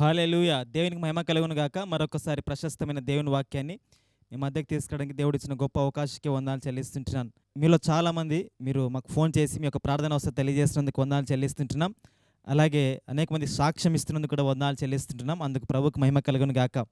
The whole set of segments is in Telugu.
హాలెలూయ. దేవునికి మహిమ కలుగును గాక. మరొకసారి ప్రశస్తమైన దేవుని వాక్యాన్ని మీ మధ్యకి తీసుకురావడానికి దేవుడు ఇచ్చిన గొప్ప అవకాశానికి వందాలు చెల్లిస్తుంటున్నాను మీలో చాలామంది మీరు మాకు ఫోన్ చేసి మీ యొక్క ప్రార్థన అవసరం తెలియజేసినందుకు వందాలు చెల్లిస్తుంటున్నాం. అలాగే అనేక మంది సాక్ష్యం ఇస్తున్నందుకు కూడా వందాలు చెల్లిస్తుంటున్నాం. అందుకు ప్రభుకు మహిమ కలుగును గాక.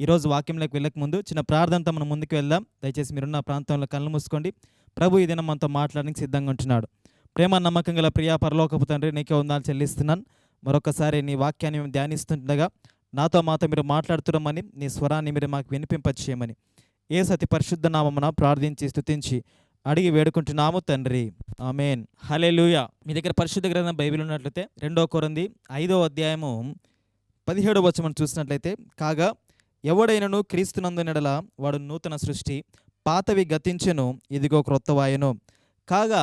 ఈరోజు వాక్యంలోకి వెళ్ళక ముందు చిన్న ప్రార్థనతో మనం ముందుకు వెళ్దాం. దయచేసి మీరున్న ప్రాంతంలో కళ్ళు మూసుకోండి. ప్రభు ఈ దినం మనతో మాట్లాడడానికి సిద్ధంగా ఉంటున్నాడు. ప్రేమ నమ్మకం గల ప్రియా పరలోకపు తండ్రి నీకే వందాలు చెల్లిస్తున్నాను. మరొకసారి నీ వాక్యాన్ని మేము ధ్యానిస్తుండగా నాతో మాతో మీరు మాట్లాడుతున్నామని నీ స్వరాన్ని మీరు మాకు వినిపింపచేయమని. ఏ సతి పరిశుద్ధ నామమున ప్రార్థించి స్తుతించి అడిగి వేడుకుంటున్నాము తండ్రి. ఆమెన్. లూయా మీ దగ్గర పరిశుద్ధ గ్రంథం బైబిల్ ఉన్నట్లయితే రెండో కొరంది ఐదో అధ్యాయము పదిహేడో వచ్చి చూసినట్లయితే కాగా ఎవడైనను క్రీస్తునందు నెడల వాడు నూతన సృష్టి పాతవి గతించెను ఇదిగో క్రొత్తవాయను కాగా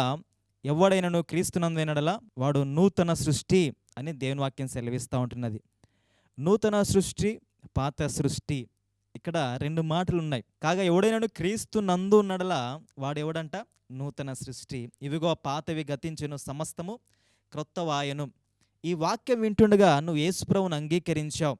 ఎవడైనను క్రీస్తునందు నెడల వాడు నూతన సృష్టి అని దేవుని వాక్యం సెలవిస్తూ ఉంటున్నది. నూతన సృష్టి పాత సృష్టి. ఇక్కడ రెండు మాటలు ఉన్నాయి కాగా ఎవడైనాడు క్రీస్తు నందు నడల వాడెవడంట? నూతన సృష్టి. ఇవిగో పాతవి గతించును సమస్తము క్రొత్త వాయను ఈ వాక్యం వింటుండగా నువ్వు యేసుప్రభుని అంగీకరించావు.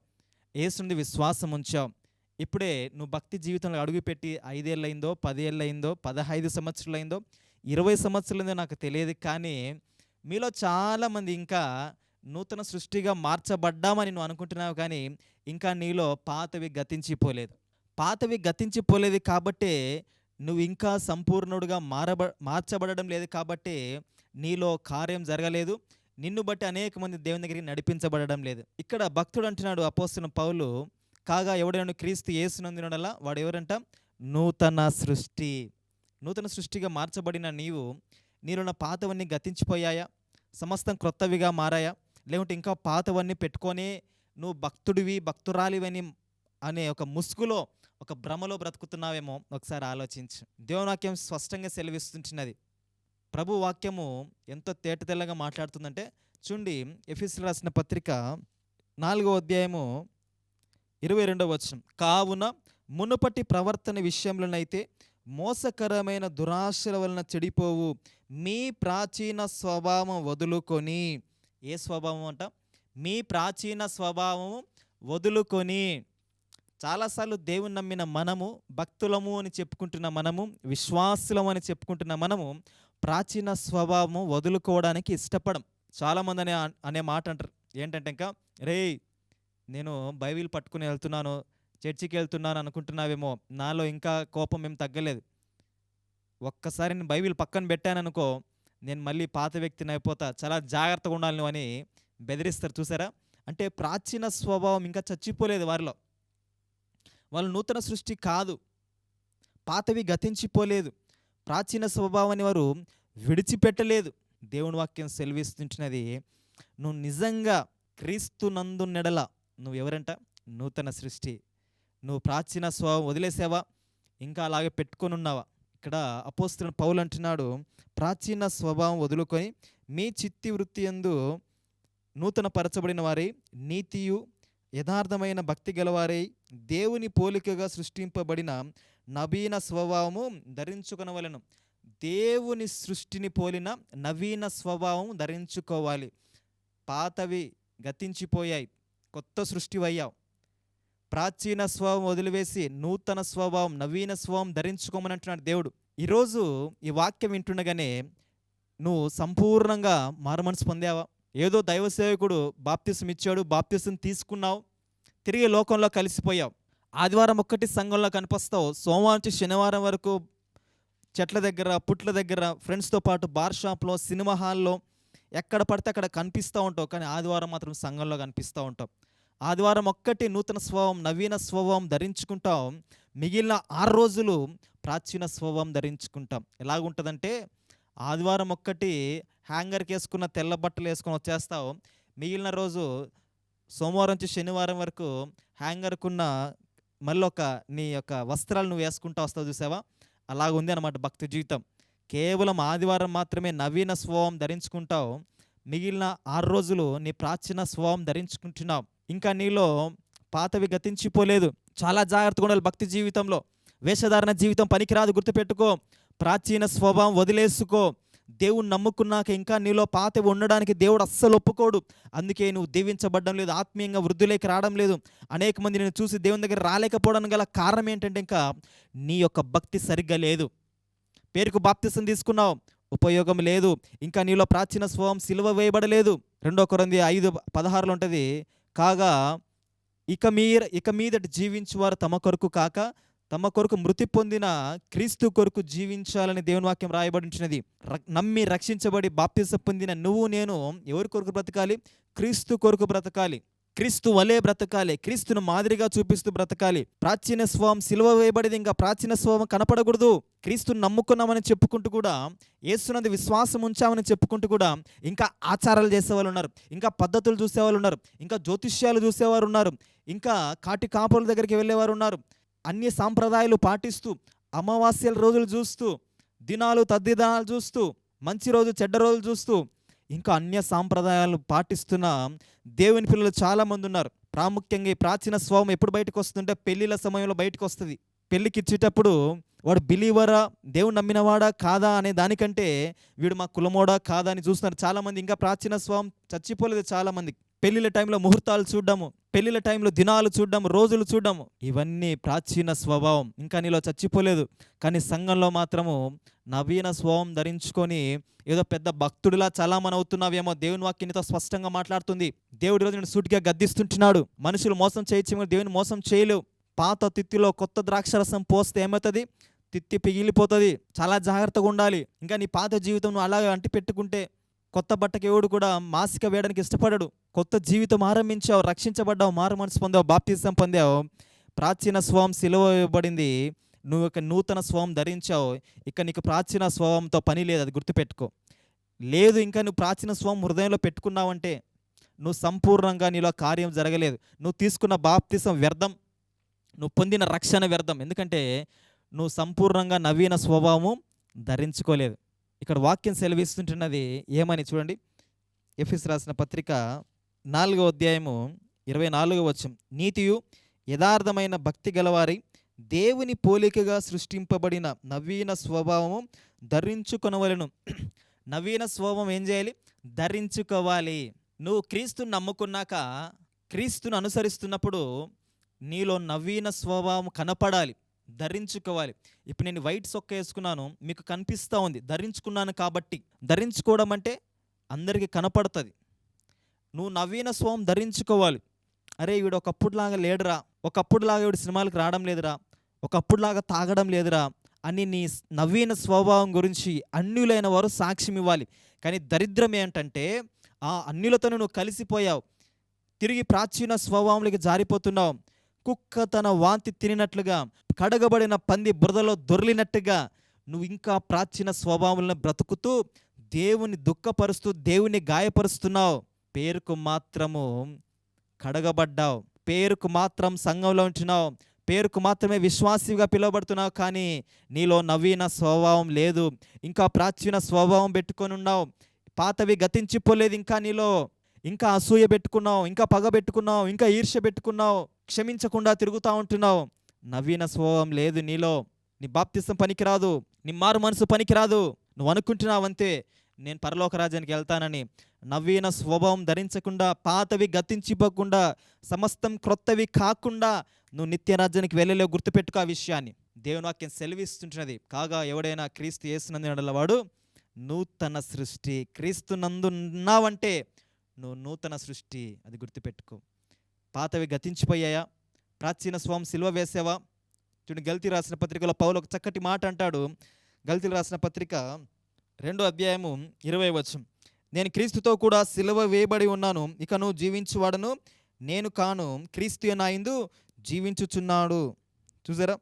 యేసుని విశ్వాసం ఉంచావు. ఇప్పుడే నువ్వు భక్తి జీవితంలో అడుగుపెట్టి ఐదేళ్ళయిందో పదేళ్ళయిందో పదహైదు సంవత్సరాలైందో ఇరవై సంవత్సరాలైందో నాకు తెలియదు కానీ మీలో చాలామంది ఇంకా నూతన సృష్టిగా మార్చబడ్డామని నువ్వు అనుకుంటున్నావు కానీ ఇంకా నీలో పాతవి గతించిపోలేదు. పాతవి గతించిపోలేదు కాబట్టే నువ్వు ఇంకా సంపూర్ణుడుగా మారబ మార్చబడడం లేదు కాబట్టే నీలో కార్యం జరగలేదు. నిన్ను బట్టి అనేక మంది దేవుని దగ్గరికి నడిపించబడడం లేదు. ఇక్కడ భక్తుడు అంటున్నాడు అపోస్తున్న పౌలు కాగా ఎవడైనా క్రీస్తు యేసునందునలా వాడు ఎవరంట? నూతన సృష్టి. నూతన సృష్టిగా మార్చబడిన నీవు నీలో పాతవన్నీ గతించిపోయాయా? సమస్తం క్రొత్తవిగా మారాయా? లేకుంటే ఇంకా పాతవన్నీ పెట్టుకొని నువ్వు భక్తుడివి భక్తురాలివని అనే ఒక ముసుగులో ఒక భ్రమలో బ్రతుకుతున్నావేమో ఒకసారి ఆలోచించు. దేవుని స్పష్టంగా సెలవిస్తుంటున్నది. ప్రభు వాక్యము ఎంతో తేట తెల్లగా మాట్లాడుతుందంటే చూడండి ఎఫీసీలు రాసిన పత్రిక నాలుగో అధ్యాయము ఇరవై రెండవ వచనం. కావున మునుపటి ప్రవర్తన విషయంలోనైతే మోసకరమైన దురాశల వలన చెడిపోవు. మీ ప్రాచీన స్వభావం వదులుకొని ఏ స్వభావం అంట? మీ ప్రాచీన స్వభావము వదులుకొని చాలాసార్లు దేవుని నమ్మిన మనము భక్తులము అని చెప్పుకుంటున్న మనము విశ్వాసులము అని చెప్పుకుంటున్న మనము ప్రాచీన స్వభావము వదులుకోవడానికి ఇష్టపడం. చాలామంది అనే అనే మాట అంటారు. ఏంటంటే ఇంకా రే నేను బైబిల్ పట్టుకుని వెళ్తున్నాను చర్చికి వెళ్తున్నాను అనుకుంటున్నావేమో నాలో ఇంకా కోపం ఏం తగ్గలేదు. ఒక్కసారి నేను బైబిల్ పక్కన పెట్టాననుకో నేను మళ్ళీ పాత వ్యక్తిని అయిపోతా చాలా జాగ్రత్తగా ఉండాలి నువ్వు అని బెదిరిస్తారు. చూసారా? అంటే ప్రాచీన స్వభావం ఇంకా చచ్చిపోలేదు వారిలో. వాళ్ళు నూతన సృష్టి కాదు. పాతవి గతించిపోలేదు. ప్రాచీన స్వభావాన్ని వారు విడిచిపెట్టలేదు. దేవుని వాక్యం సెలవిస్తుంటున్నది నువ్వు నిజంగా క్రీస్తు నందు నెడల. నువ్వు ఎవరంట? నూతన సృష్టి. నువ్వు ప్రాచీన స్వభావం వదిలేసావా? ఇంకా అలాగే పెట్టుకొని ఉన్నావా? ఇక్కడ అపోస్తున్న పౌలు అంటున్నాడు ప్రాచీన స్వభావం వదులుకొని మీ చిత్తి వృత్తి ఎందు నూతన పరచబడిన వారి నీతియు యథార్థమైన భక్తి గలవారై దేవుని పోలికగా సృష్టింపబడిన నవీన స్వభావము ధరించుకునవలను. దేవుని సృష్టిని పోలిన నవీన స్వభావం ధరించుకోవాలి. పాతవి గతించిపోయాయి. కొత్త సృష్టివయ్యావు. ప్రాచీన స్వభావం వదిలివేసి నూతన స్వభావం నవీన స్వభావం ధరించుకోమని అంటున్నాడు దేవుడు. ఈరోజు ఈ వాక్యం వింటుండగానే నువ్వు సంపూర్ణంగా మారుమనసు పొందావా? ఏదో దైవ సేవకుడు బాప్తిసం ఇచ్చాడు బాప్తిసం తీసుకున్నావు తిరిగి లోకంలో కలిసిపోయావు. ఆదివారం ఒక్కటి సంఘంలో కనిపిస్తావు. సోమవారం నుంచి శనివారం వరకు చెట్ల దగ్గర పుట్ల దగ్గర ఫ్రెండ్స్తో పాటు బార్ షాప్లో సినిమా హాల్లో ఎక్కడ పడితే అక్కడ కనిపిస్తూ ఉంటావు. కానీ ఆదివారం మాత్రం సంఘంలో కనిపిస్తూ ఉంటావు. ఆదివారం ఒక్కటి నూతన స్వభావం నవీన స్వభావం ధరించుకుంటాం. మిగిలిన ఆరు రోజులు ప్రాచీన స్వభావం ధరించుకుంటాం. ఎలాగుంటుందంటే ఆదివారం ఒక్కటి హ్యాంగర్కి వేసుకున్న తెల్ల బట్టలు వేసుకొని వచ్చేస్తావు మిగిలిన రోజు సోమవారం నుంచి శనివారం వరకు హ్యాంగర్కున్న మళ్ళీ ఒక నీ యొక్క వస్త్రాలు నువ్వు వేసుకుంటా వస్తావు చూసావా? అలాగుంది అనమాట భక్తి జీవితం. కేవలం ఆదివారం మాత్రమే నవీన స్వభావం ధరించుకుంటావు. మిగిలిన ఆరు రోజులు నీ ప్రాచీన స్వభావం ధరించుకుంటున్నావు ఇంకా నీలో పాతవి గతించిపోలేదు. చాలా జాగ్రత్తగా ఉండాలి భక్తి జీవితంలో. వేషధారణ జీవితం పనికిరాదు గుర్తుపెట్టుకో. ప్రాచీన స్వభావం వదిలేసుకో. దేవుణ్ణి నమ్ముకున్నాక ఇంకా నీలో పాత ఉండడానికి దేవుడు అస్సలు ఒప్పుకోడు. అందుకే నువ్వు దీవించబడడం లేదు ఆత్మీయంగా వృద్ధులేకి రావడం లేదు. అనేక మంది నేను చూసి దేవుని దగ్గర రాలేకపోవడానికి గల కారణం ఏంటంటే ఇంకా నీ యొక్క భక్తి సరిగ్గా లేదు. పేరుకు బాప్తిసం తీసుకున్నావు ఉపయోగం లేదు. ఇంకా నీలో ప్రాచీన స్వభావం సిలువ వేయబడలేదు. రెండో కొరంది ఐదు పదహారులో ఉంటుంది కాగా ఇక మీర ఇక మీదట జీవించేవారు తమ కొరకు కాక తమ కొరకు మృతి పొందిన క్రీస్తు కొరకు జీవించాలని దేవుని వాక్యం రాయబడించినది. ర- నమ్మి రక్షించబడి బాప్తిస పొందిన నువ్వు నేను ఎవరి కొరకు బ్రతకాలి? క్రీస్తు కొరకు బ్రతకాలి. క్రీస్తు వలే బ్రతకాలి. క్రీస్తును మాదిరిగా చూపిస్తూ బ్రతకాలి. ప్రాచీన స్వభావం సిలువ వేయబడింది. ఇంకా ప్రాచీన స్వభావం కనపడకూడదు. క్రీస్తుని నమ్ముకున్నామని చెప్పుకుంటూ కూడా ఏసునంది విశ్వాసం ఉంచామని చెప్పుకుంటూ కూడా ఇంకా ఆచారాలు చేసేవాళ్ళు ఉన్నారు. ఇంకా పద్ధతులు చూసేవాళ్ళు ఉన్నారు. ఇంకా జ్యోతిష్యాలు చూసేవారు ఉన్నారు. ఇంకా కాటి కాపుల దగ్గరికి వెళ్ళేవారు ఉన్నారు. అన్ని సాంప్రదాయాలు పాటిస్తూ అమావాస్యల రోజులు చూస్తూ దినాలు తద్దినాలు చూస్తూ మంచి రోజు చెడ్డ రోజులు చూస్తూ ఇంకా అన్య సాంప్రదాయాలు పాటిస్తున్న దేవుని పిల్లలు చాలామంది ఉన్నారు. ప్రాముఖ్యంగా ఈ ప్రాచీన స్వభావం ఎప్పుడు బయటకు వస్తుంటే పెళ్ళిళ్ళ సమయంలో బయటకు వస్తుంది. పెళ్ళికి ఇచ్చేటప్పుడు వాడు బిలీవరా దేవుడు నమ్మినవాడా? కాదా అనే దానికంటే వీడు మా కులమోడా? కాదా అని చూస్తున్నారు. చాలామంది ఇంకా ప్రాచీన స్వభావం చచ్చిపోలేదు చాలామంది. పెళ్ళిళ్ళ టైంలో ముహూర్తాలు చూడడము. పెళ్ళిళ్ళ టైంలో దినాలు చూడడం రోజులు చూడడము. ఇవన్నీ ప్రాచీన స్వభావం. ఇంకా నీలో చచ్చిపోలేదు. కానీ సంఘంలో మాత్రము నవీన స్వభావం ధరించుకొని ఏదో పెద్ద భక్తుడిలా చలామణి అవుతున్నావేమో దేవుని వాక్యంతో స్పష్టంగా మాట్లాడుతుంది. దేవుడి రోజు నేను సూటిగా గద్దిస్తుంటున్నాడు. మనుషులు మోసం చేయొచ్చు దేవుని మోసం చేయలేవు. పాత తిత్తిలో కొత్త ద్రాక్షరసం పోస్తే ఏమవుతుంది? తిత్తి పిగిలిపోతుంది. చాలా జాగ్రత్తగా ఉండాలి. ఇంకా నీ పాత జీవితం నువ్వు అలాగే అంటి పెట్టుకుంటే కొత్త బట్టకి ఎవడు కూడా మాసిక వేయడానికి ఇష్టపడడు. కొత్త జీవితం ఆరంభించావు రక్షించబడ్డావు మారు మనసు పొందావు బాప్తిజం పొందావు. ప్రాచీన స్వభావం సిలువ ఇవ్వబడింది. నువ్వు ఒక నూతన స్వభావం ధరించావు. ఇక నీకు ప్రాచీన స్వభావంతో పని లేదు అది గుర్తుపెట్టుకో. లేదు ఇంకా నువ్వు ప్రాచీన స్వయం హృదయంలో పెట్టుకున్నావంటే నువ్వు సంపూర్ణంగా నీలో కార్యం జరగలేదు. నువ్వు తీసుకున్న బాప్తిసం వ్యర్థం నువ్వు పొందిన రక్షణ వ్యర్థం. ఎందుకంటే నువ్వు సంపూర్ణంగా నవీన స్వభావము ధరించుకోలేదు. ఇక్కడ వాక్యం సెలవిస్తుంటున్నది ఏమని చూడండి. ఎఫ్ఎస్ రాసిన పత్రిక నాలుగో అధ్యాయము ఇరవై నాలుగో వచ్చం నీతియు యథార్థమైన భక్తి గలవారి దేవుని పోలికగా సృష్టింపబడిన నవీన స్వభావము ధరించుకొనవలను. నవీన స్వభావం ఏం చేయాలి? ధరించుకోవాలి. నువ్వు క్రీస్తుని నమ్ముకున్నాక క్రీస్తును అనుసరిస్తున్నప్పుడు నీలో నవీన స్వభావం కనపడాలి. ధరించుకోవాలి. ఇప్పుడు నేను వైట్ సొక్క వేసుకున్నాను మీకు కనిపిస్తూ ఉంది. ధరించుకున్నాను కాబట్టి ధరించుకోవడం అంటే అందరికీ కనపడుతుంది. నువ్వు నవీన స్వభావం ధరించుకోవాలి. అరే వీడు ఒకప్పుడులాగా లేడురా ఒకప్పుడులాగా వీడు సినిమాలకు రావడం లేదురా ఒకప్పుడులాగా తాగడం లేదురా అని నీ నవీన స్వభావం గురించి అన్యులైన వారు సాక్ష్యం ఇవ్వాలి. కానీ దరిద్రం ఏంటంటే ఆ అన్యులతో నువ్వు కలిసిపోయావు. తిరిగి ప్రాచీన స్వభావంలోకి జారిపోతున్నావు. కుక్క తన వాంతి తినినట్లుగా కడగబడిన పంది బురదలో దొర్లినట్టుగా నువ్వు ఇంకా ప్రాచీన స్వభావాలను బ్రతుకుతూ దేవుని దుఃఖపరుస్తూ దేవుని గాయపరుస్తున్నావు. పేరుకు మాత్రము కడగబడ్డావు. పేరుకు మాత్రం సంఘంలో ఉంటున్నావు పేరుకు మాత్రమే విశ్వాసిగా పిలువబడుతున్నావు కానీ నీలో నవీన స్వభావం లేదు. ఇంకా ప్రాచీన స్వభావం పెట్టుకొని ఉన్నావు. పాతవి గతించిపోలేదు ఇంకా నీలో. ఇంకా అసూయ పెట్టుకున్నావు. ఇంకా పగ పెట్టుకున్నావు. ఇంకా ఈర్ష్య పెట్టుకున్నావు. క్షమించకుండా తిరుగుతూ ఉంటున్నావు. నవీన స్వభావం లేదు నీలో. నీ బాప్తిసం పనికిరాదు. నీ మారు మనసు పనికిరాదు. నువ్వు అనుకుంటున్నావంతే. నేను పరలోక రాజ్యానికి వెళ్తానని. నవీన స్వభావం ధరించకుండా పాతవి గతించిపోకుండా సమస్తం క్రొత్తవి కాకుండా నువ్వు నిత్య రాజ్యానికి వెళ్ళలేవు గుర్తుపెట్టుకో ఆ విషయాన్ని. దేవుని వాక్యం సెలవిస్తుంటున్నది. కాగా ఎవడైనా క్రీస్తు చేసినందు వాడు నూతన సృష్టి క్రీస్తు నందు ఉన్నావంటే నువ్వు నూతన సృష్టి అది గుర్తుపెట్టుకో. పాతవి గతించిపోయాయా? ప్రాచీన స్వామి సిల్వ వేసావా? చూడండి గల్తీ రాసిన పత్రికలో పౌలు ఒక చక్కటి మాట అంటాడు. గల్తీలు రాసిన పత్రిక రెండో అధ్యాయము ఇరవై వచ్చం నేను క్రీస్తుతో కూడా సిలువ వేయబడి ఉన్నాను. ఇక నువ్వు జీవించువాడను నేను కాను. క్రీస్తు నాయందు జీవించుచున్నాడు. చూసారా?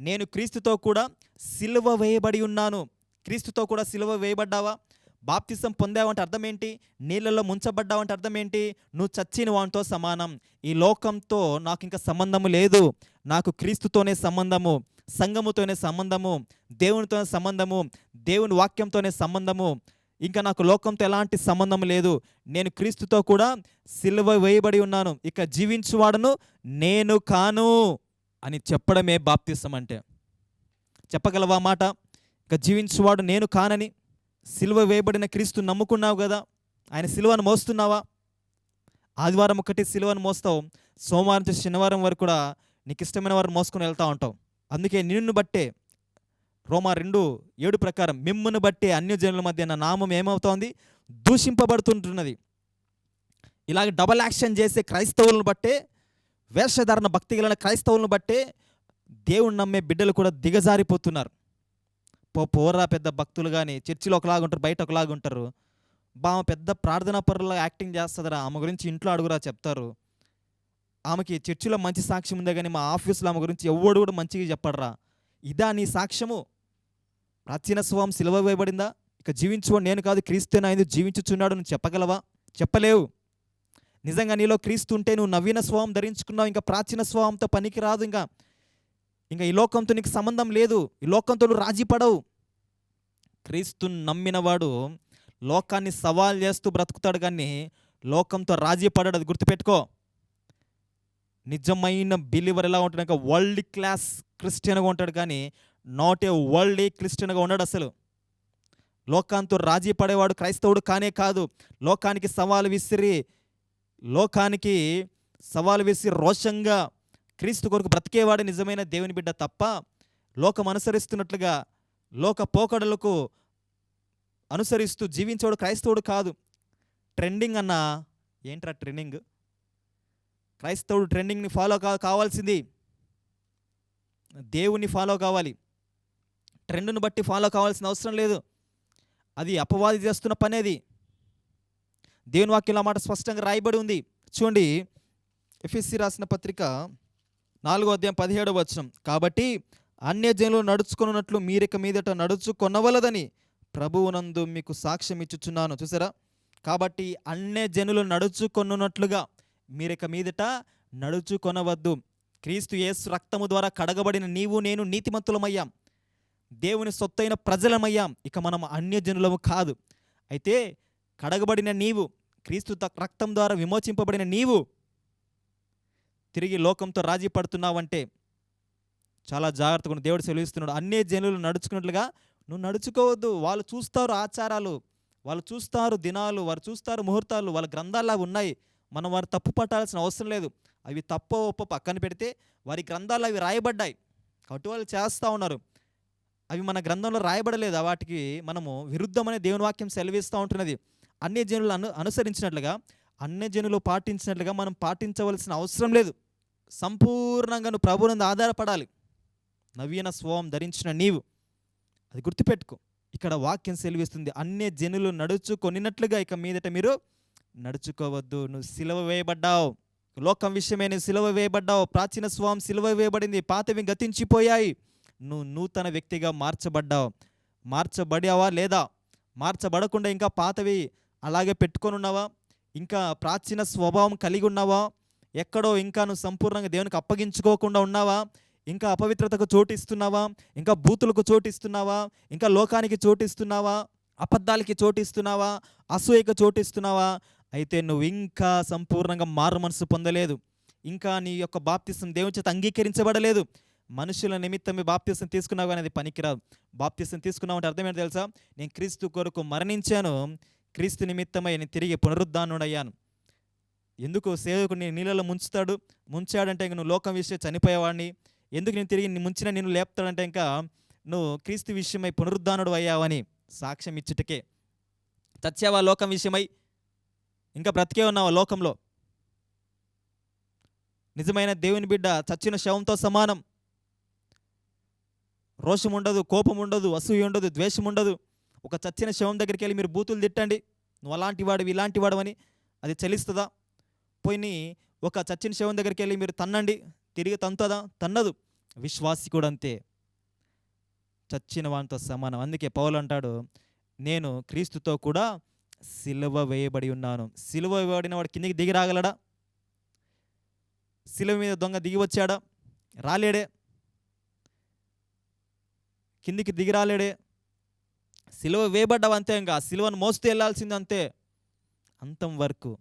నేను క్రీస్తుతో కూడా సిలువ వేయబడి ఉన్నాను. క్రీస్తుతో కూడా సిలువ వేయబడ్డావా? బాప్తిసం పొందావంటే అర్థం ఏంటి నీళ్ళలో ముంచబడ్డావంటే అర్థం ఏంటి నువ్వు చచ్చిన వానితో సమానం. ఈ లోకంతో నాకు ఇంకా సంబంధము లేదు. నాకు క్రీస్తుతోనే సంబంధము సంఘముతోనే సంబంధము దేవునితోనే సంబంధము దేవుని వాక్యంతోనే సంబంధము. ఇంకా నాకు లోకంతో ఎలాంటి సంబంధం లేదు. నేను క్రీస్తుతో కూడా సిలువ వేయబడి ఉన్నాను. ఇక జీవించువాడను నేను కాను అని చెప్పడమే బాప్తిసం అంటే. చెప్పగలవా మాట? ఇక జీవించువాడు నేను కానని సిలువ వేయబడిన క్రీస్తు నమ్ముకున్నావు కదా? ఆయన సిలువను మోస్తున్నావా? ఆదివారం ఒకటి సిలువను మోస్తావు. సోమవారం నుంచి శనివారం వరకు కూడా నీకు ఇష్టమైన వారు మోసుకొని వెళ్తూ ఉంటావు. అందుకే నిన్ను బట్టే రోమా రెండు ఏడు ప్రకారం మిమ్మును బట్టే అన్యజనుల మధ్య నా నామం ఏమవుతోంది? దూషింపబడుతుంటున్నది. ఇలాగ డబల్ యాక్షన్ చేసే క్రైస్తవులను బట్టే వేషధారణ భక్తి గల క్రైస్తవులను బట్టే దేవుణ్ణి నమ్మే బిడ్డలు కూడా దిగజారిపోతున్నారు. పోరా పెద్ద భక్తులు కానీ చర్చిలో ఒకలాగా ఉంటారు బయట ఒకలాగా ఉంటారు. బామ పెద్ద ప్రార్థనా పరులో యాక్టింగ్ చేస్తుందిరా ఆమె గురించి ఇంట్లో అడుగురా చెప్తారు. ఆమెకి చర్చిలో మంచి సాక్ష్యం ఉందే కానీ మా ఆఫీసులో ఆమె గురించి ఎవడు కూడా మంచిగా చెప్పడరా. ఇదా నీ సాక్ష్యము. ప్రాచీన స్వభావం సిలువ వేయబడిందా? ఇక జీవించు నేను కాదు క్రీస్తు నాయన జీవించుచున్నాడు నువ్వు చెప్పగలవా? చెప్పలేవు. నిజంగా నీలో క్రీస్తు ఉంటే నువ్వు నవీన స్వభావం ధరించుకున్నావు ఇంకా ప్రాచీన స్వభావంతో పనికి రాదు ఇంకా ఇంకా ఈ లోకంతో నీకు సంబంధం లేదు. ఈ లోకంతో నువ్వు రాజీ పడవు. క్రీస్తుని నమ్మినవాడు లోకాన్ని సవాల్ చేస్తూ బ్రతుకుతాడు కానీ లోకంతో రాజీ పడాడు. అది గుర్తుపెట్టుకో. నిజమైన బిలీవర్ ఎలా ఉంటాడు ఇంకా వరల్డ్ క్లాస్ క్రిస్టియన్గా ఉంటాడు కానీ నాట్ ఏ వరల్డ్ క్రిస్టియన్గా ఉన్నాడు అసలు. లోకాంతో రాజీ పడేవాడు క్రైస్తవుడు కానే కాదు. లోకానికి సవాలు విసిరి లోకానికి సవాలు విసిరి రోషంగా క్రీస్తు కొరకు బ్రతికేవాడు నిజమైన దేవుని బిడ్డ తప్ప లోకం అనుసరిస్తున్నట్లుగా లోక పోకడలకు అనుసరిస్తూ జీవించేవాడు క్రైస్తవుడు కాదు. ట్రెండింగ్ అన్న ఏంట్రా ట్రెండింగ్? క్రైస్తవుడు ట్రెండింగ్ని ఫాలో కా కావాల్సింది దేవుని ఫాలో కావాలి. ట్రెండ్ను బట్టి ఫాలో కావాల్సిన అవసరం లేదు. అది అపవాది చేస్తున్న పనేది. దేవుని వాక్యంలో మాట స్పష్టంగా రాయబడి ఉంది. చూడండి ఎఫ్ఎస్సి రాసిన పత్రిక నాలుగో అధ్యాయం పదిహేడవ వచనం. కాబట్టి అన్యజనులు నడుచుకున్నట్లు మీరిక మీదట నడుచుకొనవలదని ప్రభువునందు మీకు సాక్ష్యం ఇచ్చుచున్నాను. చూసారా? కాబట్టి అన్యజనులు నడుచుకొనున్నట్లుగా మీరిక మీదట నడుచుకొనవద్దు. క్రీస్తు యేసు రక్తము ద్వారా కడగబడిన నీవు నేను నీతిమంతులమయ్యాం. దేవుని సొత్తైన ప్రజలమయ్యాం. ఇక మనం అన్యజనులము కాదు. అయితే కడగబడిన నీవు క్రీస్తు త- రక్తం ద్వారా విమోచింపబడిన నీవు తిరిగి లోకంతో రాజీ పడుతున్నావంటే చాలా జాగ్రత్తగా దేవుడు సెలవిస్తున్నాడు. అన్ని జనులు నడుచుకున్నట్లుగా నువ్వు నడుచుకోవద్దు. వాళ్ళు చూస్తారు ఆచారాలు వాళ్ళు చూస్తారు దినాలు వారు చూస్తారు ముహూర్తాలు వాళ్ళ గ్రంథాలు ఉన్నాయి. మనం వారు తప్పు పట్టాల్సిన అవసరం లేదు. అవి తప్పో ఒప్పో పక్కన పెడితే వారి గ్రంథాలు అవి రాయబడ్డాయి. కాబట్టి వాళ్ళు చేస్తూ ఉన్నారు. అవి మన గ్రంథంలో రాయబడలేదు. వాటికి మనము విరుద్ధమనే దేవుని వాక్యం సెలవిస్తూ ఉంటున్నది. అన్ని జనులు అను అనుసరించినట్లుగా అన్ని జనులు పాటించినట్లుగా మనం పాటించవలసిన అవసరం లేదు. సంపూర్ణంగా నువ్వు ప్రభునందు ఆధారపడాలి. నవీన స్వభావం ధరించిన నీవు. అది గుర్తుపెట్టుకో. ఇక్కడ వాక్యం సెలవిస్తుంది. అన్య జనులు నడుచుకొనినట్లుగా ఇక మీదట మీరు నడుచుకోవద్దు. నువ్వు సిలవ వేయబడ్డావు. లోకం విషయమే నువ్వు సిలువ వేయబడ్డావు. ప్రాచీన స్వభావం సిలువ వేయబడింది. పాతవి గతించిపోయాయి. నువ్వు నూతన వ్యక్తిగా మార్చబడ్డావు. మార్చబడావా లేదా? మార్చబడకుండా ఇంకా పాతవి అలాగే పెట్టుకొని ఉన్నావా? ఇంకా ప్రాచీన స్వభావం కలిగి ఉన్నావా? ఎక్కడో ఇంకా నువ్వు సంపూర్ణంగా దేవునికి అప్పగించుకోకుండా ఉన్నావా? ఇంకా అపవిత్రతకు చోటిస్తున్నావా? ఇంకా బూతులకు చోటిస్తున్నావా? ఇంకా లోకానికి చోటిస్తున్నావా? అబద్ధాలకి చోటిస్తున్నావా? అసూయకు చోటిస్తున్నావా? అయితే నువ్వు ఇంకా సంపూర్ణంగా మారు మనసు పొందలేదు. ఇంకా నీ యొక్క బాప్తిసం దేవుని చేత అంగీకరించబడలేదు. మనుషుల నిమిత్తమే బాప్తిసం తీసుకున్నావు కానీ అది పనికిరాదు. బాప్తిసం తీసుకున్నావు అంటే అర్థం ఏంటో తెలుసా? నేను క్రీస్తు కొరకు మరణించాను. క్రీస్తు నిమిత్తమై నేను తిరిగి పునరుద్ధానుడయ్యాను. ఎందుకు సేవకుని నీళ్ళలో ముంచుతాడు? ముంచాడంటే ఇంక నువ్వు లోకం విషయం చనిపోయేవాడిని. ఎందుకు నేను తిరిగి ముంచిన నిన్ను లేపుతాడంటే ఇంకా నువ్వు క్రీస్తు విషయమై పునరుద్ధానుడు అయ్యావని సాక్ష్యం ఇచ్చుటకే. చచ్చావా లోకం విషయమై? ఇంకా బ్రతికే ఉన్నావా లోకంలో? నిజమైన దేవుని బిడ్డ చచ్చిన శవంతో సమానం. రోషం ఉండదు కోపం ఉండదు అసూయ ఉండదు ద్వేషం ఉండదు. ఒక చచ్చిన శవం దగ్గరికి వెళ్ళి మీరు బూతులు తిట్టండి. నువ్వు అలాంటి వాడివి ఇలాంటి వాడవని అది చలిస్తుందా? పోయి ఒక చచ్చిన శవం దగ్గరికి వెళ్ళి మీరు తన్నండి తిరిగి తంతదా? తన్నదు. విశ్వాసి కూడా అంతే. చచ్చిన వానితో సమానం. అందుకే పౌలు అంటాడు నేను క్రీస్తుతో కూడా సిలువ వేయబడి ఉన్నాను. సిలువ వేయబడిన వాడు కిందికి దిగి రాగలడా? సిలువ మీద దొంగ దిగి వచ్చాడా? రాలేడే. కిందికి దిగి రాలేడే. సిలువ వేయబడ్డావు అంతే ఇంకా. సిలువను మోస్తూ వెళ్ళాల్సింది అంతే. అంతం వరకు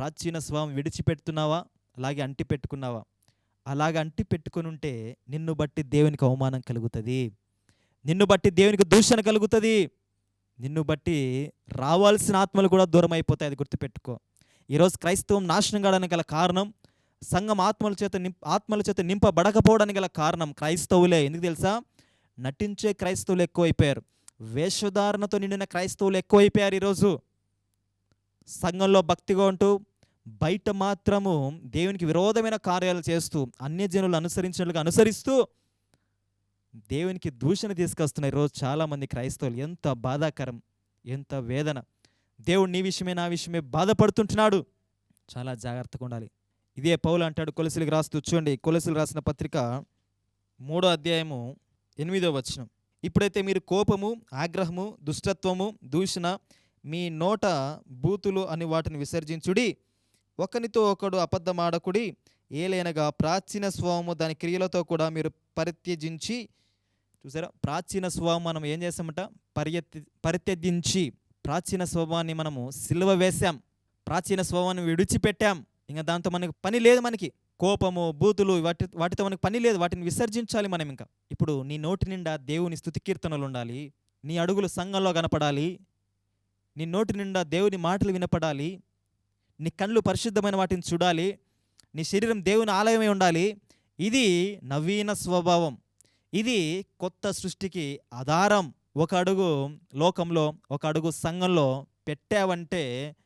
ప్రాచీన స్వామి విడిచిపెడుతున్నావా? అలాగే అంటి పెట్టుకున్నావా అలాగ అంటి పెట్టుకుని ఉంటే నిన్ను బట్టి దేవునికి అవమానం కలుగుతుంది. నిన్ను బట్టి దేవునికి దూషణ కలుగుతుంది. నిన్ను బట్టి రావాల్సిన ఆత్మలు కూడా దూరం అయిపోతాయి అది గుర్తుపెట్టుకో. ఈరోజు క్రైస్తవం నాశనం కావడానికి గల కారణం సంఘం ఆత్మల చేత నింప ఆత్మల చేత నింపబడకపోవడానికి గల కారణం క్రైస్తవులే. ఎందుకు తెలుసా? నటించే క్రైస్తవులు ఎక్కువైపోయారు. వేషధారణతో నిండిన క్రైస్తవులు ఎక్కువైపోయారు ఈరోజు. సంఘంలో భక్తిగా ఉంటూ బయట మాత్రము దేవునికి విరోధమైన కార్యాలు చేస్తూ అన్యజనులు అనుసరించినట్లుగా అనుసరిస్తూ దేవునికి దూషణ తీసుకొస్తున్నారు ఈరోజు చాలామంది క్రైస్తవులు. ఎంత బాధాకరం ఎంత వేదన. దేవుడు నీ విషయమే నా విషయమే బాధపడుతుంటున్నాడు. చాలా జాగ్రత్తగా ఉండాలి. ఇదే పౌలు అంటాడు కొలసిలికి రాస్తూ చూడండి కొలసిలు రాసిన పత్రిక మూడో అధ్యాయము ఎనిమిదో వచనం. ఇప్పుడైతే మీరు కోపము ఆగ్రహము దుష్టత్వము దూషణ మీ నోట బూతులు అని వాటిని విసర్జించుడి ఒకనితో ఒకడు అబద్ధమాడకుడి ఏలైనగా ప్రాచీన స్వభావము దాని క్రియలతో కూడా మీరు పరిత్యజించి చూసారా? ప్రాచీన స్వభావం మనం ఏం చేసామంట పర్యత్తి పరిత్యజించి ప్రాచీన స్వభావాన్ని మనము సిల్వ వేశాం. ప్రాచీన స్వభావాన్ని విడిచిపెట్టాం. ఇంకా దాంతో మనకి పని లేదు మనకి. కోపము బూతులు వాటి వాటితో మనకి పని లేదు. వాటిని విసర్జించాలి మనం ఇంకా. ఇప్పుడు నీ నోటి నిండా దేవుని స్థుతి కీర్తనలు ఉండాలి. నీ అడుగులు సంఘంలో కనపడాలి. నీ నోటి నిండా దేవుని మాటలు వినపడాలి. నీ కళ్ళు పరిశుద్ధమైన వాటిని చూడాలి. నీ శరీరం దేవుని ఆలయమై ఉండాలి. ఇది నవీన స్వభావం. ఇది కొత్త సృష్టికి ఆధారం. ఒక అడుగు లోకంలో ఒక అడుగు సంఘంలో పెట్టావంటే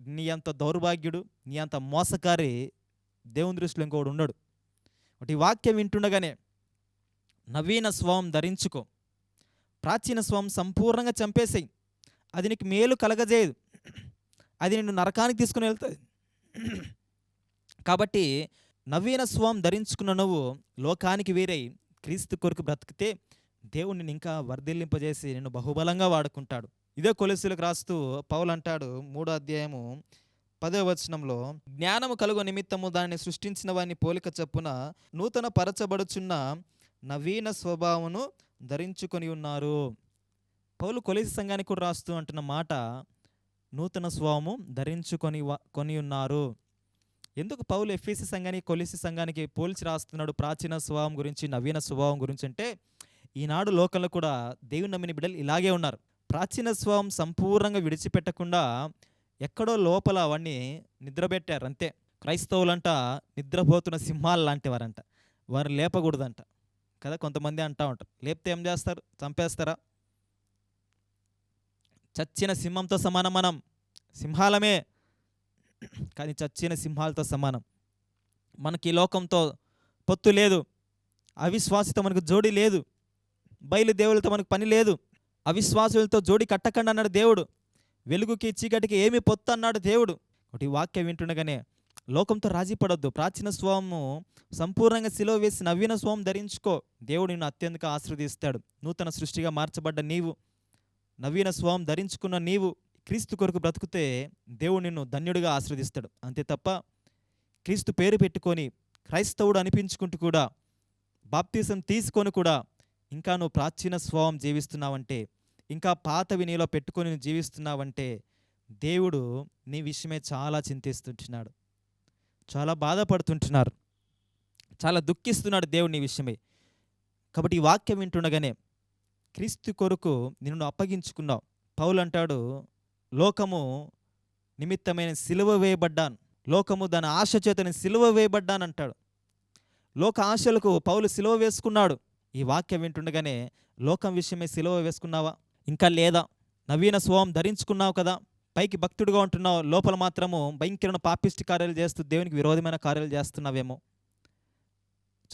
నీ అంత దౌర్భాగ్యుడు నీ అంత మోసకారి దేవుని దృష్టిలో ఇంకోడు ఉండడు. ఒకటి వాక్యం వింటుండగానే నవీన స్వభావం ధరించుకో. ప్రాచీన స్వం సంపూర్ణంగా చంపేసేయి. అది నీకు మేలు కలగజేయదు. అది నిన్ను నరకానికి తీసుకుని వెళ్తుంది. కాబట్టి నవీన స్వభావం ధరించుకున్న నువ్వు లోకానికి వేరై క్రీస్తు కొరకు బ్రతికితే దేవుడు నిన్ను ఇంకా వర్ధిల్లింపజేసి నిన్ను బహుబలంగా వాడుకుంటాడు. ఇదే కొలెసులకు రాస్తూ పౌలు అంటాడు మూడో అధ్యాయము పదవ వచనంలో జ్ఞానము కలుగు నిమిత్తము దానిని సృష్టించిన వాని పోలిక చెప్పున నూతన పరచబడుచున్న నవీన స్వభావమును ధరించుకొని ఉన్నారు. పౌలు కొలిసి సంఘానికి కూడా రాస్తూ అంటున్న మాట నూతన స్వభావము ధరించుకొని కొని ఉన్నారు. ఎందుకు పౌలు ఎఫ్ఎసి సంఘానికి కొలిసి సంఘానికి పోల్చి రాస్తున్నాడు? ప్రాచీన స్వభావం గురించి నవీన స్వభావం గురించి అంటే ఈనాడు లోకంలో కూడా దేవుని నమ్మిన బిడ్డలు ఇలాగే ఉన్నారు. ప్రాచీన స్వభావం సంపూర్ణంగా విడిచిపెట్టకుండా ఎక్కడో లోపల అవన్నీ నిద్రపెట్టారు అంతే క్రైస్తవులంట నిద్రపోతున్న సింహాలు లాంటి వారంట వారు లేపకూడదంట. కదా కొంతమంది అంటా ఉంటారు. లేపితే ఏం చేస్తారు? చంపేస్తారా? చచ్చిన సింహంతో సమానం మనం. సింహాలమే. కానీ చచ్చిన సింహాలతో సమానం. మనకి ఈ లోకంతో పొత్తు లేదు. అవిశ్వాసతో మనకు జోడి లేదు. బయలుదేవులతో మనకు పని లేదు. అవిశ్వాసులతో జోడి కట్టకండి అన్నాడు దేవుడు. వెలుగుకి చీకటికి ఏమి పొత్తు అన్నాడు దేవుడు. ఒకటి వాక్యం వింటుండగానే లోకంతో రాజీ పడొద్దు. ప్రాచీన స్వాము సంపూర్ణంగా శిలో వేసి నవ్విన స్వామి ధరించుకో. దేవుడు నిన్ను అత్యంతగా ఆశీర్వదిస్తాడు. నూతన సృష్టిగా మార్చబడ్డ నీవు. నవీన స్వామి ధరించుకున్న నీవు క్రీస్తు కొరకు బ్రతుకుతే దేవుడు నిన్ను ధన్యుడిగా ఆశీర్వదిస్తాడు. అంతే తప్ప క్రీస్తు పేరు పెట్టుకొని క్రైస్తవుడు అనిపించుకుంటూ కూడా బాప్తీసం తీసుకొని కూడా ఇంకా నువ్వు ప్రాచీన స్వభావం జీవిస్తున్నావంటే ఇంకా పాతవి నీలో పెట్టుకొని నువ్వు జీవిస్తున్నావంటే దేవుడు నీ విషయమే చాలా చింతిస్తుంటున్నాడు. చాలా బాధపడుతుంటున్నారు. చాలా దుఃఖిస్తున్నాడు దేవుడు నీ విషయమే. కాబట్టి ఈ వాక్యం వింటుండగానే క్రీస్తు కొరకు నిన్ను అప్పగించుకున్నావు. పౌలు అంటాడు లోకము నిమిత్తమైన సిలువ వేయబడ్డాను. లోకము దాని ఆశ చేతని సిలువ వేయబడ్డానంటాడు లోక ఆశలకు పౌలు సిలువ వేసుకున్నాడు. ఈ వాక్యం వింటుండగానే లోకం విషయమే సిలువ వేసుకున్నావా? ఇంకా లేదా? నవీన స్వభావం ధరించుకున్నావు కదా? పైకి భక్తుడిగా ఉంటున్నావు. లోపల మాత్రము భయంకరమైన పాపిష్టి కార్యాలు చేస్తూ దేవునికి విరోధమైన కార్యాలు చేస్తున్నావేమో?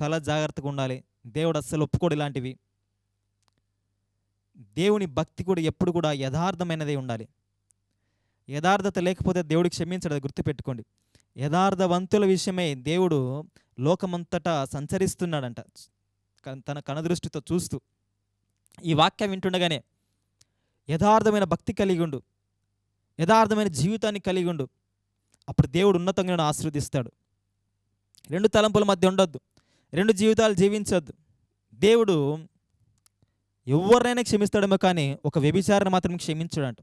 చాలా జాగ్రత్తగా ఉండాలి. దేవుడు అస్సలు ఒప్పుకోడు ఇలాంటివి. దేవుని భక్తి కూడా ఎప్పుడు కూడా యథార్థమైనదే ఉండాలి. యథార్థత లేకపోతే దేవుడికి క్షమించడు అది గుర్తుపెట్టుకోండి. యథార్థవంతుల విషయమై దేవుడు లోకమంతటా సంచరిస్తున్నాడంట తన కనదృష్టితో చూస్తూ. ఈ వాక్యం వింటుండగానే యథార్థమైన భక్తి కలిగి ఉండు. యథార్థమైన జీవితాన్ని కలిగి ఉండు. అప్పుడు దేవుడు ఉన్నతంగా ఆశీర్వదిస్తాడు. రెండు తలంపుల మధ్య ఉండొద్దు. రెండు జీవితాలు జీవించొద్దు. దేవుడు ఎవరినైనా క్షమిస్తాడేమో కానీ ఒక వ్యభిచారాన్ని మాత్రం క్షమించడంట.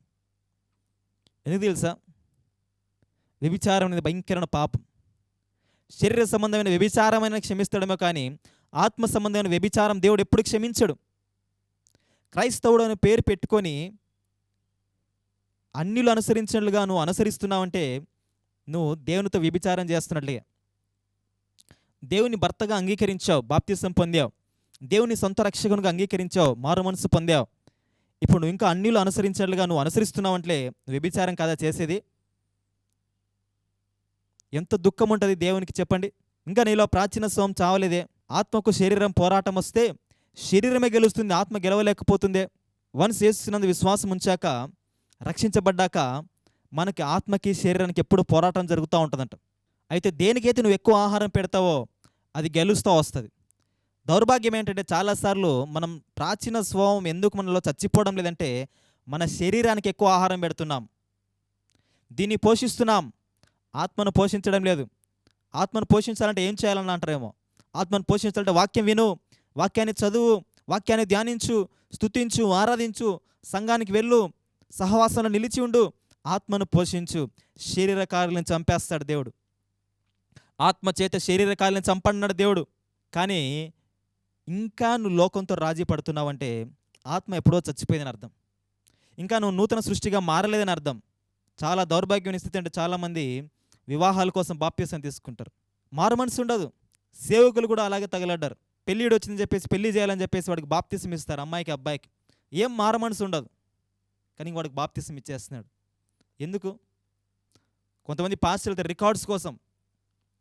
ఎందుకు తెలుసా? వ్యభిచారం అనేది భయంకరమైన పాపం. శరీర సంబంధమైన వ్యభిచారమైన క్షమిస్తాడేమో కానీ ఆత్మ సంబంధమైన వ్యభిచారం దేవుడు ఎప్పుడు క్షమించడు. క్రైస్తవుడు అనే పేరు పెట్టుకొని అన్నిలు అనుసరించినట్లుగా నువ్వు అనుసరిస్తున్నావంటే నువ్వు దేవునితో వ్యభిచారం చేస్తున్నట్లుగా. దేవుని భర్తగా అంగీకరించావు బాప్తిసం పొందావు. దేవుని సొంత రక్షకునిగా అంగీకరించావు మారు మనసు పొందావు. ఇప్పుడు నువ్వు ఇంకా అన్నిలు అనుసరించినట్లుగా నువ్వు అనుసరిస్తున్నావంటే వ్యభిచారం కదా చేసేది? ఎంత దుఃఖం ఉంటుంది దేవునికి చెప్పండి. ఇంకా నీలో ప్రాచీన స్వం చావలేదే. ఆత్మకు శరీరం పోరాటం వస్తే శరీరమే గెలుస్తుంది ఆత్మ గెలవలేకపోతుందే. వన్స్ చేస్తున్నందు విశ్వాసం ఉంచాక రక్షించబడ్డాక మనకి ఆత్మకి శరీరానికి ఎప్పుడు పోరాటం జరుగుతూ ఉంటుందంట. అయితే దేనికైతే నువ్వు ఎక్కువ ఆహారం పెడతావో అది గెలుస్తూ వస్తుంది. దౌర్భాగ్యం ఏంటంటే చాలాసార్లు మనం ప్రాచీన స్వభావం ఎందుకు మనలో చచ్చిపోవడం లేదంటే మన శరీరానికి ఎక్కువ ఆహారం పెడుతున్నాం. దీన్ని పోషిస్తున్నాం. ఆత్మను పోషించడం లేదు. ఆత్మను పోషించాలంటే ఏం చేయాలని అంటారేమో? ఆత్మను పోషించాలంటే వాక్యం విను. వాక్యాన్ని చదువు. వాక్యాన్ని ధ్యానించు. స్తుతించు. ఆరాధించు. సంఘానికి వెళ్ళు. సహవాసంలో నిలిచి ఉండు. ఆత్మను పోషించు. శరీర కార్యాలను చంపేస్తాడు దేవుడు. ఆత్మ చేత శరీర కార్యాలను చంపన్నాడు దేవుడు. కానీ ఇంకా నువ్వు లోకంతో రాజీ పడుతున్నావంటే ఆత్మ ఎప్పుడో చచ్చిపోయిందని అర్థం. ఇంకా నువ్వు నూతన సృష్టిగా మారలేదని అర్థం. చాలా దౌర్భాగ్యమైన స్థితి అంటే చాలామంది వివాహాల కోసం బాప్యసం తీసుకుంటారు. మారు మనసు ఉండదు. సేవకులు కూడా అలాగే తగలడ్డారు. పెళ్ళిడు వచ్చిందని చెప్పేసి పెళ్ళి చేయాలని చెప్పేసి వాడికి బాప్తిసం ఇస్తారు అమ్మాయికి అబ్బాయికి. ఏం మారు మనసు ఉండదు. కానీ వాడికి బాప్తిసం ఇచ్చేస్తున్నాడు. ఎందుకు? కొంతమంది పాస్ రికార్డ్స్ కోసం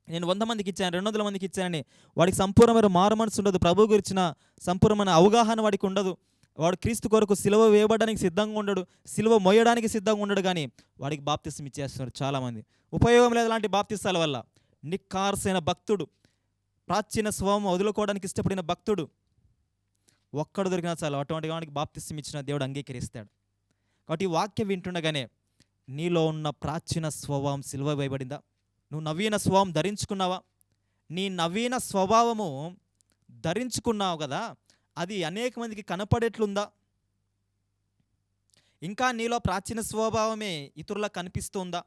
నేను వంద మందికి ఇచ్చాను రెండు వందల మందికి ఇచ్చానని వాడికి సంపూర్ణమైన మారు మనసు ఉండదు. ప్రభు గురించిన సంపూర్ణమైన అవగాహన వాడికి ఉండదు. వాడు క్రీస్తు కొరకు సిలువ వేయబడడానికి సిద్ధంగా ఉండడు సిలువ మోయడానికి సిద్ధంగా ఉండడు కానీ వాడికి బాప్తిసం ఇచ్చేస్తున్నారు చాలామంది. ఉపయోగం లేదు అలాంటి బాప్తిస్తాల వల్ల. నిక్కార్సైన భక్తుడు ప్రాచీన స్వభావం వదులుకోవడానికి ఇష్టపడిన భక్తుడు ఒక్కడు దొరికినా చాలు. అటువంటి వాడికి బాప్తిసం ఇచ్చిన దేవుడు అంగీకరిస్తాడు. కాబట్టి ఈ వాక్యం వింటుండగానే నీలో ఉన్న ప్రాచీన స్వభావం సిలువ వేయబడిందా? నువ్వు నవీన స్వభావం ధరించుకున్నావా? నీ నవీన స్వభావము ధరించుకున్నావు కదా అది అనేక మందికి కనపడేట్లుందా? ఇంకా నీలో ప్రాచీన స్వభావమే ఇతరులకు కనిపిస్తుందా?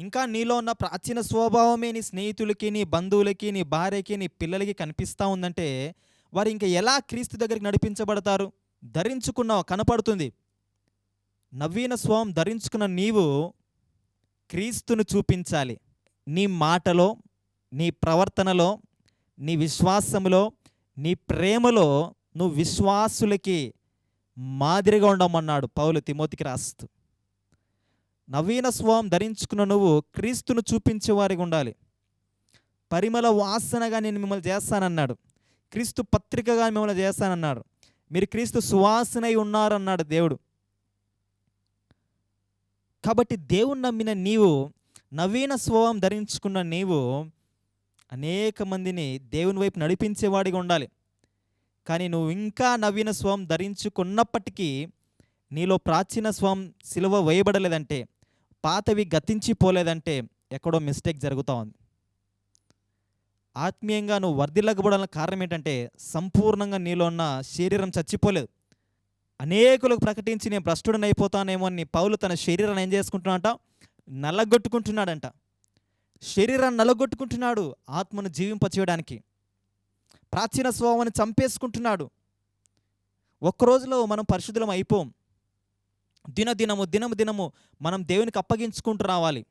ఇంకా నీలో ఉన్న ప్రాచీన స్వభావమే నీ స్నేహితులకి నీ బంధువులకి నీ భార్యకి నీ పిల్లలకి కనిపిస్తూ ఉందంటే వారు ఇంకా ఎలా క్రీస్తు దగ్గరికి నడిపించబడతారు? ధరించుకున్నావు? కనపడుతుంది. నవీన స్వభావం ధరించుకున్న నీవు క్రీస్తును చూపించాలి. నీ మాటలో నీ ప్రవర్తనలో నీ విశ్వాసములో నీ ప్రేమలో నువ్వు విశ్వాసులకి మాదిరిగా ఉండమన్నాడు పౌలు తిమోతికి రాస్తూ. నవీన స్వాం ధరించుకున్న నువ్వు క్రీస్తును చూపించేవారిగా ఉండాలి. పరిమళ వాసనగా నేను మిమ్మల్ని చేస్తానన్నాడు. క్రీస్తు పత్రికగా మిమ్మల్ని చేస్తానన్నాడు. మీరు క్రీస్తు సువాసనై ఉన్నారన్నాడు దేవుడు. కాబట్టి దేవుణ్ణి నమ్మిన నీవు నవీన స్వభావం ధరించుకున్న నీవు అనేక మందిని దేవుని వైపు నడిపించేవాడిగా ఉండాలి. కానీ నువ్వు ఇంకా నవీన స్వభావం ధరించుకున్నప్పటికీ నీలో ప్రాచీన స్వం సిలువ వేయబడలేదంటే పాతవి గతించిపోలేదంటే ఎక్కడో మిస్టేక్ జరుగుతూ ఉంది. ఆత్మీయంగా నువ్వు వర్ధిల్లకపోవడానికి కారణం ఏంటంటే సంపూర్ణంగా నీలో ఉన్న శరీరం చచ్చిపోలేదు. అనేకులకు ప్రకటించి నేను భ్రష్టుడనైపోతానేమో అని పౌలు తన శరీరాన్ని ఏం చేసుకుంటున్నాడంట? నల్లగొట్టుకుంటున్నాడంట. శరీరాన్ని నల్లగొట్టుకుంటున్నాడు ఆత్మను జీవింపచేయడానికి ప్రాచీన స్వభావాన్ని చంపేసుకుంటున్నాడు. ఒక్క రోజులో మనం పరిశుద్ధులం అయిపోం. దినదినము దినము దినము మనం దేవునికి అప్పగించుకుంటూ రావాలి.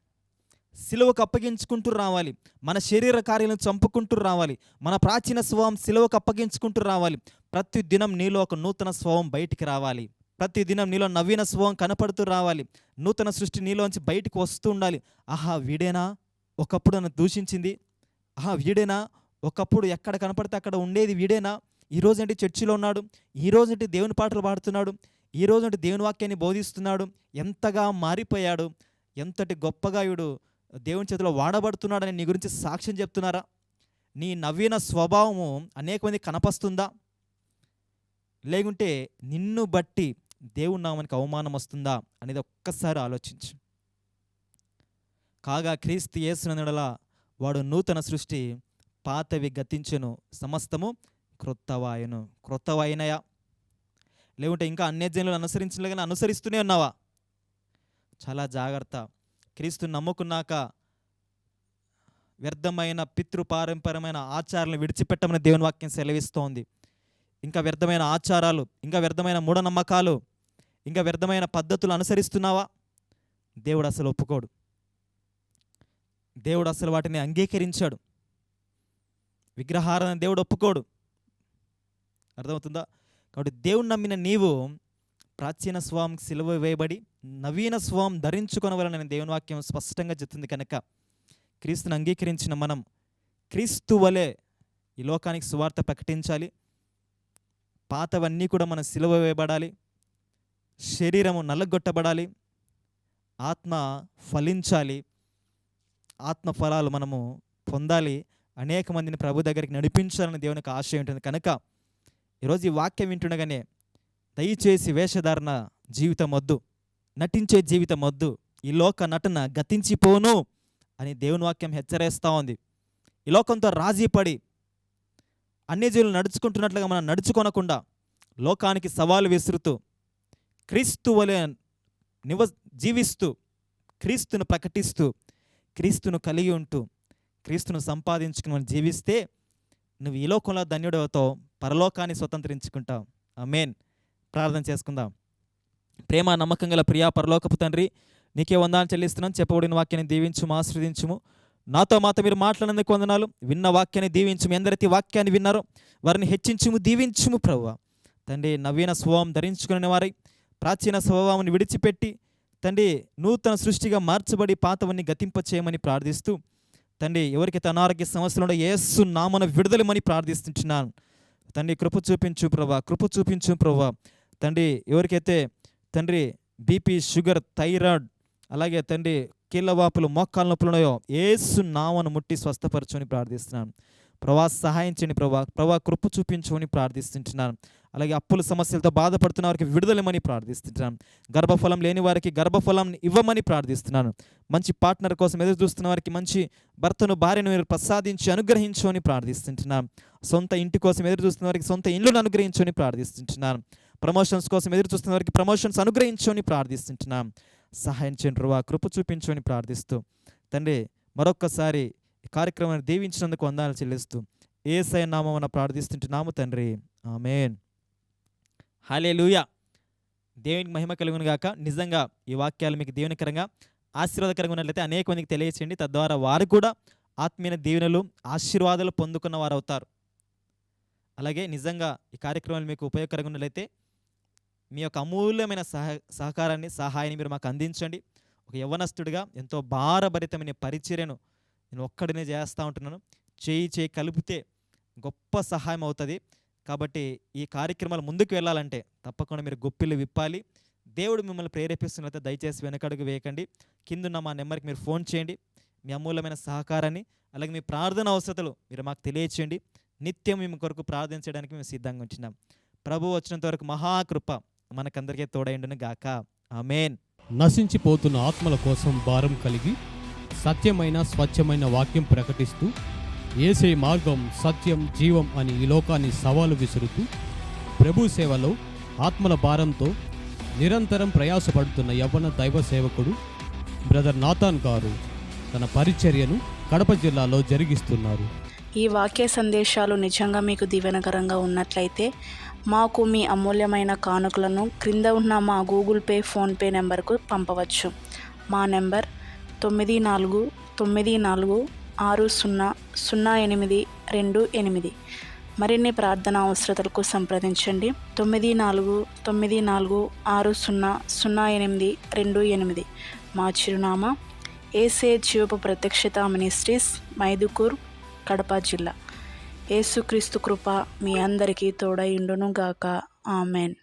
సిలువకు అప్పగించుకుంటూ రావాలి. మన శరీర కార్యాలను చంపుకుంటూ రావాలి. మన ప్రాచీన స్వభావం సిలువకు అప్పగించుకుంటూ రావాలి. ప్రతి దినం నీలో ఒక నూతన స్వభావం బయటికి రావాలి. ప్రతి దినం నీలో నవీన స్వభావం కనపడుతూ రావాలి. నూతన సృష్టి నీలోంచి బయటకు వస్తూ ఉండాలి. ఆహా వీడేనా? ఒకప్పుడు నన్ను దూషించింది. ఆహా వీడేనా? ఒకప్పుడు ఎక్కడ కనపడితే అక్కడ ఉండేది వీడేనా? ఈ రోజంటే చర్చిలో ఉన్నాడు? ఈ రోజంటే దేవుని పాటలు పాడుతున్నాడు? ఈ రోజంటే దేవుని వాక్యాన్ని బోధిస్తున్నాడు? ఎంతగా మారిపోయాడు? ఎంతటి గొప్పగా వీడు దేవుని చేతిలో వాడబడుతున్నాడని నీ గురించి సాక్ష్యం చెప్తున్నారా? నీ నవీన స్వభావము అనేక మంది కనపస్తుందా? లేకుంటే నిన్ను బట్టి దేవుని నామానికి అవమానం వస్తుందా అనేది ఒక్కసారి ఆలోచించు. కాగా క్రీస్తు యేసునందుడలా వాడు నూతన సృష్టి పాతవి గతించెను సమస్తము క్రొత్తవాయను. క్రొత్తవాయినయా? లేకుంటే ఇంకా అన్యజనులను అనుసరించలేగానే అనుసరిస్తూనే ఉన్నావా? చాలా జాగ్రత్త. క్రీస్తు నమ్ముకున్నాక వ్యర్థమైన పితృపారంపరమైన ఆచారాలను విడిచిపెట్టమని దేవుని వాక్యం సెలవిస్తోంది. ఇంకా వ్యర్థమైన ఆచారాలు ఇంకా వ్యర్థమైన మూఢనమ్మకాలు ఇంకా వ్యర్థమైన పద్ధతులు అనుసరిస్తున్నావా? దేవుడు అసలు ఒప్పుకోడు. దేవుడు అసలు వాటిని అంగీకరించాడు. విగ్రహారాధన దేవుడు ఒప్పుకోడు. అర్థమవుతుందా? కాబట్టి దేవుడు నమ్మిన నీవు ప్రాచీన స్వాం సిలువ వేయబడి నవీన స్వాం ధరించుకొనవలనని దేవుని వాక్యం స్పష్టంగా చెప్తుంది కనుక క్రీస్తుని అంగీకరించిన మనం క్రీస్తు వలె ఈ లోకానికి సువార్త ప్రకటించాలి. పాతవన్నీ కూడా మనం సిలువ వేయబడాలి. శరీరము నల్లగొట్టబడాలి. ఆత్మ ఫలించాలి. ఆత్మ ఫలాలు మనము పొందాలి. అనేక మందిని ప్రభు దగ్గరికి నడిపించాలని దేవునికి ఆశయం ఉంటుంది. కనుక ఈరోజు ఈ వాక్యం వింటుండగానే దయచేసి వేషధారణ జీవితం వద్దు. నటించే జీవితం వద్దు. ఈ లోక నటన గతించిపోను అని దేవుని వాక్యం హెచ్చరిస్తూ ఉంది. ఈ లోకంతో రాజీపడి అన్ని జీవులు నడుచుకుంటున్నట్లుగా మనం నడుచుకొనకుండా లోకానికి సవాలు విసురుతూ క్రీస్తు వలె నివ జీవిస్తూ క్రీస్తును ప్రకటిస్తూ క్రీస్తును కలిగి ఉంటూ క్రీస్తును సంపాదించుకుని జీవిస్తే నువ్వు ఈ లోకంలో ధన్యుడవుతావు పరలోకాన్ని స్వతంత్రించుకుంటావు. ఆమేన్. ప్రార్థన చేసుకుందాం. ప్రేమ నమ్మకం గల ప్రియా పరలోకపు తండ్రి నీకే వందాన్ని చెల్లిస్తున్నాను చెప్పబడిన వాక్యాన్ని దీవించుము ఆశ్రదించుము నాతో మాతో మీరు మాట్లాడినందుకు వందనాలు. విన్న వాక్యాన్ని దీవించుము. ఎందరైతే వాక్యాన్ని విన్నారో. వారిని హెచ్చించుము దీవించుము ప్రభు తండ్రి నవీన స్వభావం ధరించుకునే వారై ప్రాచీన స్వభావాన్ని విడిచిపెట్టి తండ్రి నూతన సృష్టిగా మార్చబడి పాతవన్నీ గతింపచేయమని ప్రార్థిస్తూ తండ్రి ఎవరికైతే అనారోగ్య సమస్యలు ఉండో యేసు నామన విడుదలమని ప్రార్థిస్తున్నాను తండ్రి కృప చూపించు ప్రభా కృప చూపించు ప్రభా. తండ్రి ఎవరికైతే తండ్రి బీపీ షుగర్ థైరాయిడ్ అలాగే తండ్రి కీళ్ళవాపులు మోకాల నొప్పులు ఉన్నాయో ఏసు నామను ముట్టి స్వస్థపరచుని ప్రార్థిస్తున్నాను. ప్రభా సహాయం చేయండి ప్రభా. ప్రభా కృప చూపించమని ప్రార్థిస్తుంటున్నాను. అలాగే అప్పుల సమస్యలతో బాధపడుతున్న వారికి విడుదలమని ప్రార్థిస్తుంటున్నాను. గర్భఫలం లేని వారికి గర్భఫలం ఇవ్వమని ప్రార్థిస్తున్నాను. మంచి పార్ట్నర్ కోసం ఎదురు చూస్తున్న వారికి మంచి భర్తను భార్యను మీరు ప్రసాదించి అనుగ్రహించమని ప్రార్థిస్తుంటున్నాను. సొంత ఇంటి కోసం ఎదురు చూస్తున్న వారికి సొంత ఇల్లును అనుగ్రహించమని ప్రార్థిస్తుంటున్నాను. ప్రమోషన్స్ కోసం ఎదురు చూస్తున్న వారికి ప్రమోషన్స్ అనుగ్రహించమని ప్రార్థిస్తుంటున్నాను. సహాయం చేయండి రువా కృప చూపించమని ప్రార్థిస్తూ. తండ్రి మరొక్కసారి ఈ కార్యక్రమాన్ని దీవించినందుకు వందాలు చెల్లిస్తూ ఏసై నామమున ప్రార్థిస్తుంటున్నాము తండ్రి. ఆమెన్. హాలే దేవునికి మహిమ కలుగును గాక. నిజంగా ఈ వాక్యాలు మీకు దేవునికరంగా ఆశీర్వాదకరంగా ఉన్నట్లయితే అనేక మందికి తెలియచేయండి. తద్వారా వారు కూడా ఆత్మీయ దీవెనలు ఆశీర్వాదాలు పొందుకున్న వారు అవుతారు అలాగే నిజంగా ఈ కార్యక్రమాలు మీకు ఉపయోగకరంగా ఉన్నట్లయితే మీ యొక్క అమూల్యమైన సహ సహకారాన్ని సహాయాన్ని మీరు మాకు అందించండి. ఒక యవనస్తుడిగా ఎంతో భారభరితమైన పరిచర్యను నేను ఒక్కడినే చేస్తూ ఉంటున్నాను. చేయి చేయి కలిపితే గొప్ప సహాయం అవుతుంది. కాబట్టి ఈ కార్యక్రమాలు ముందుకు వెళ్ళాలంటే తప్పకుండా మీరు గొప్పిల్లు విప్పాలి. దేవుడు మిమ్మల్ని ప్రేరేపిస్తున్నట్లయితే దయచేసి వెనకడుగు వేయకండి. కిందున్న మా నెంబర్కి మీరు ఫోన్ చేయండి. మీ అమూల్యమైన సహకారాన్ని అలాగే మీ ప్రార్థన అవసరతలు మీరు మాకు తెలియచేయండి. నిత్యం మేము కొరకు ప్రార్థించడానికి మేము సిద్ధంగా ఉంటున్నాం. ప్రభు వచ్చినంత వరకు మహాకృప మనకందరికీ తోడైండును గాక. ఆమెన్. నశించిపోతున్న ఆత్మల కోసం భారం కలిగి సత్యమైన స్వచ్ఛమైన వాక్యం ప్రకటిస్తూ ఏసే మార్గం సత్యం జీవం అని ఈ లోకాన్ని సవాలు విసురుతూ ప్రభు సేవలో ఆత్మల భారంతో నిరంతరం ప్రయాసపడుతున్న యవ్వన దైవ సేవకుడు బ్రదర్ నాథాన్ గారు తన పరిచర్యను కడప జిల్లాలో జరిగిస్తున్నారు. ఈ వాక్య సందేశాలు నిజంగా మీకు దీవెనకరంగా ఉన్నట్లయితే మాకు మీ అమూల్యమైన కానుకలను క్రింద ఉన్న మా గూగుల్ పే ఫోన్పే నెంబర్కు పంపవచ్చు. మా నెంబర్ తొమ్మిది నాలుగు తొమ్మిది నాలుగు ఆరు సున్నా సున్నా ఎనిమిది రెండు ఎనిమిది. మరిన్ని ప్రార్థన అవసరతలకు సంప్రదించండి. తొమ్మిది నాలుగు తొమ్మిది నాలుగు ఆరు సున్నా సున్నా ఎనిమిది రెండు ఎనిమిది. మా చిరునామా ఏసే జీవపు ప్రత్యక్షత మినిస్ట్రీస్ మైదుకూర్ కడప జిల్లా. ఏసుక్రీస్తు కృప మీ అందరికీ తోడైండును గాక ఆమెన్.